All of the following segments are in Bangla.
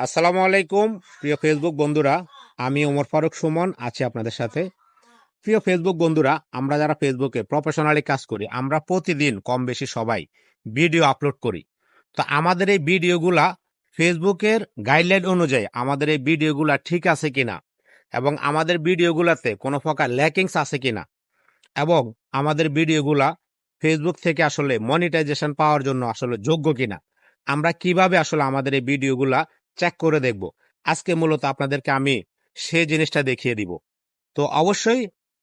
আসসালামু আলাইকুম, প্রিয় ফেসবুক বন্ধুরা। আমি ওমর ফারুক সুমন, আছি আপনাদের সাথে। প্রিয় ফেসবুক বন্ধুরা, আমরা যারা ফেসবুকে প্রফেশনালি কাজ করি, আমরা প্রতিদিন কম বেশি সবাই ভিডিও আপলোড করি। তো আমাদের এই ভিডিওগুলা ফেসবুকের গাইডলাইন অনুযায়ী আমাদের এই ভিডিওগুলা ঠিক আছে কিনা এবং আমাদের ভিডিওগুলাতে কোনো প্রকার ল্যাকিংস আছে কিনা এবং আমাদের ভিডিওগুলা ফেসবুক থেকে আসলে মনিটাইজেশন পাওয়ার জন্য আসলে যোগ্য কিনা, আমরা কীভাবে আসলে আমাদের এই ভিডিওগুলা চেক করে দেখব। আজকে মূলত আপনাদেরকে আমি সে জিনিসটা দেখিয়ে দিব। তো অবশ্যই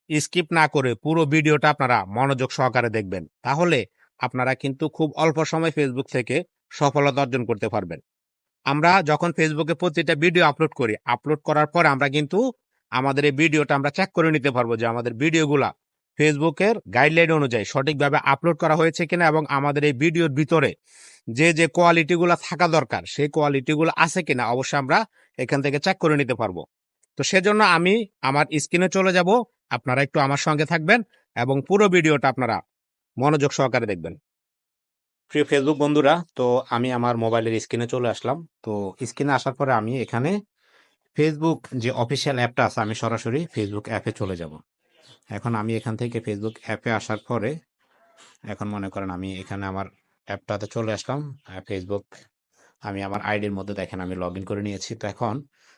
স্কিপ না করে পুরো ভিডিওটা আপনারা মনোযোগ সহকারে দেখবেন। তাহলে আপনারা কিন্তু খুব অল্প সময় ফেসবুক থেকে সফলতা অর্জন করতে পারবেন। আমরা যখন ফেসবুকে প্রতিটা ভিডিও আপলোড করি আপলোড করার পর আমরা কিন্তু আমাদের এই ভিডিওটা আমরা চেক করে নিতে পারব যে আমাদের ভিডিওগুলা ফেসবুকের গাইডলাইন অনুযায়ী সঠিকভাবে আপলোড করা হয়েছে কিনা এবং আমাদের এই ভিডিওর ভিতরে যে যে কোয়ালিটিগুলো থাকা দরকার, সেই কোয়ালিটিগুলো আছে কিনা অবশ্যই আমরা এখান থেকে চেক করে নিতে পারব। তো সেজন্য আমি আমার স্ক্রিনে চলে যাব, আপনারা একটু আমার সঙ্গে থাকবেন এবং পুরো ভিডিওটা আপনারা মনোযোগ সহকারে দেখবেন। প্রিয় ফেসবুক বন্ধুরা, তো আমি আমার মোবাইলের স্ক্রিনে চলে আসলাম। তো স্ক্রিনে আসার পরে আমি এখানে ফেসবুক যে অফিসিয়াল অ্যাপটা আছে, আমি সরাসরি ফেসবুক অ্যাপে চলে যাব। এখন আমি এখান থেকে ফেসবুক অ্যাপে আসার পরে এখন মনে করেন আমি এখানে আমার অ্যাপটাতে চলে আসলাম। ফেসবুক আমি আমার আইডির মধ্যে দেখেন আমি লগ করে নিয়েছি। তো এখন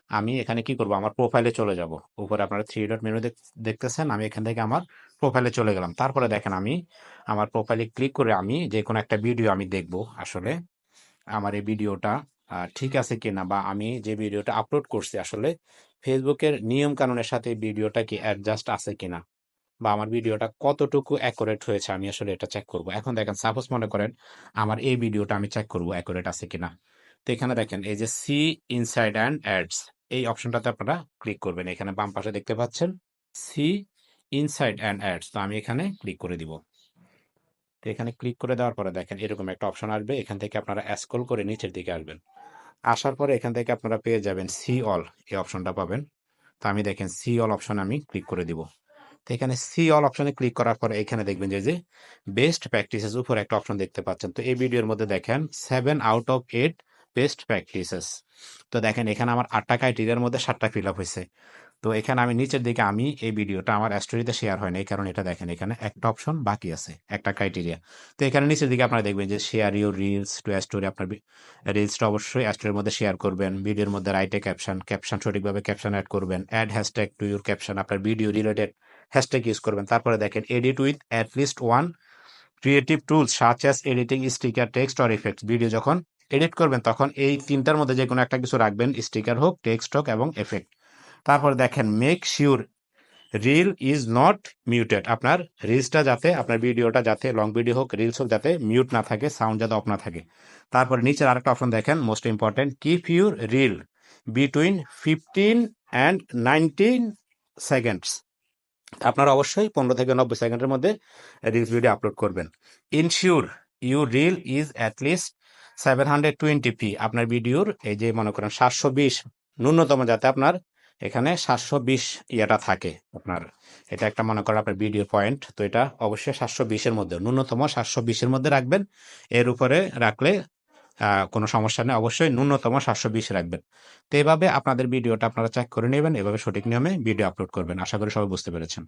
আমি এখানে কি করব? আমার প্রোফাইলে চলে যাব। উপরে আপনারা থ্রি ডট মেনু দেখতেছেন, আমি এখান থেকে আমার প্রোফাইলে চলে গেলাম। তারপরে দেখেন আমি আমার প্রোফাইলে ক্লিক করে আমি যে কোনো একটা ভিডিও আমি দেখব আসলে। আমার এই ভিডিওটা ঠিক আছে কিনা বা আমি যে ভিডিওটা আপলোড করছি আসলে ফেসবুকের নিয়ম কানুনের সাথে ভিডিওটা কি অ্যাডজাস্ট আছে কিনা? বা আমার ভিডিওটা কতটুকু অ্যাকুরেট হয়েছে? আমি আসলে এটা চেক করব। এখন দেখেন সাপোজ মনে করেন আমার এই ভিডিওটা আমি চেক করব অ্যাকুরেট আছে কিনা? তো এখানে দেখেন, এই যে সি ইনসাইড অ্যান্ড অ্যাডস এই অপশনটাতে আপনারা ক্লিক করবেন। এখানে বাম পাশে দেখতে পাচ্ছেন সি ইনসাইড অ্যান্ড অ্যাডস তো আমি এখানে ক্লিক করে দিব। তো এখানে ক্লিক করে দেওয়ার পরে দেখেন, এরকম একটা অপশন আসবে। এখান থেকে আপনারা স্ক্রল করে নিচের দিকে আসবেন। আসার পরে এখান থেকে আপনারা পেয়ে যাবেন সি অল এই অপশনটা পাবেন। তো আমি দেখেন সি অল অপশন আমি ক্লিক করে দিব। তো এখানে সি অল অপশনে ক্লিক করার পরে এখানে দেখবেন যে যে বেস্ট প্র্যাকটিসেস উপর একটা অপশন দেখতে পাচ্ছেন। তো এই ভিডিওর মধ্যে দেখেন seven out of eight best practices তো দেখেন এখানে আমার আটটা ক্রাইটেরিয়ার মধ্যে সাতটা ফিল আপ হয়েছে। তো এখানে আমি নিচের দিকে আমি এই ভিডিওটা আমার স্টোরিতে শেয়ার হয় না, এই কারণে এটা দেখেন, এখানে একটা অপশন বাকি আছে, একটা ক্রাইটেরিয়া তো এখানে নিচের দিকে আপনারা দেখবেন যে share your reels to story আপনার রিলসটা অবশ্যই স্টোরির মধ্যে শেয়ার করবেন, ভিডিওর মধ্যে রাইটে ক্যাপশন ক্যাপশন সঠিকভাবে ক্যাপশন অ্যাড করবেন add hashtag to your caption আপনার ভিডিও রিলেটেড হ্যাশট্যাগ ইউজ করবেন। তারপরে দেখেন edit with at least one creative tools such as editing sticker text or effects video যখন এডিট করবেন, তখন এই তিনটার মধ্যে যে কোনো একটা কিছু রাখবেন স্টিকার হোক টেক্সট হোক এবং এফেক্ট তারপর দেখেন make sure reel is not muted আপনার রিলসটা যাতে, আপনার ভিডিওটা যাতে লং ভিডিও হোক রিলস হোক, যাতে মিউট না থাকে সাউন্ড যাতে অফ না থাকে। তারপর নিচের আরেকটা অপশন দেখেন most important keep your reel between fifteen and nineteen seconds আপনারা অবশ্যই পনেরো থেকে নব্বই সেকেন্ডের মধ্যে রিলস ভিডিও আপলোড করবেন। Ensure you reel is at least seven hundred twenty p আপনার ভিডিওর এই যে মনে করেন সাতশো বিশ ন্যূনতম যাতে আপনার এখানে সাতশো বিশ ইয়েটা থাকে আপনার। এটা একটা মনে করেন আপনার ভিডিও পয়েন্ট তো এটা অবশ্যই সাতশো বিশের মধ্যে। ন্যূনতম সাতশো বিশের মধ্যে রাখবেন। এর উপরে রাখলে কোনো সমস্যা নেই। অবশ্যই ন্যূনতম সাতশো বিশ রাখবেন। তো এভাবে আপনাদের ভিডিওটা আপনারা চেক করে নেবেন। এভাবে সঠিক নিয়মে ভিডিও আপলোড করবেন। আশা করি সবাই বুঝতে পেরেছেন।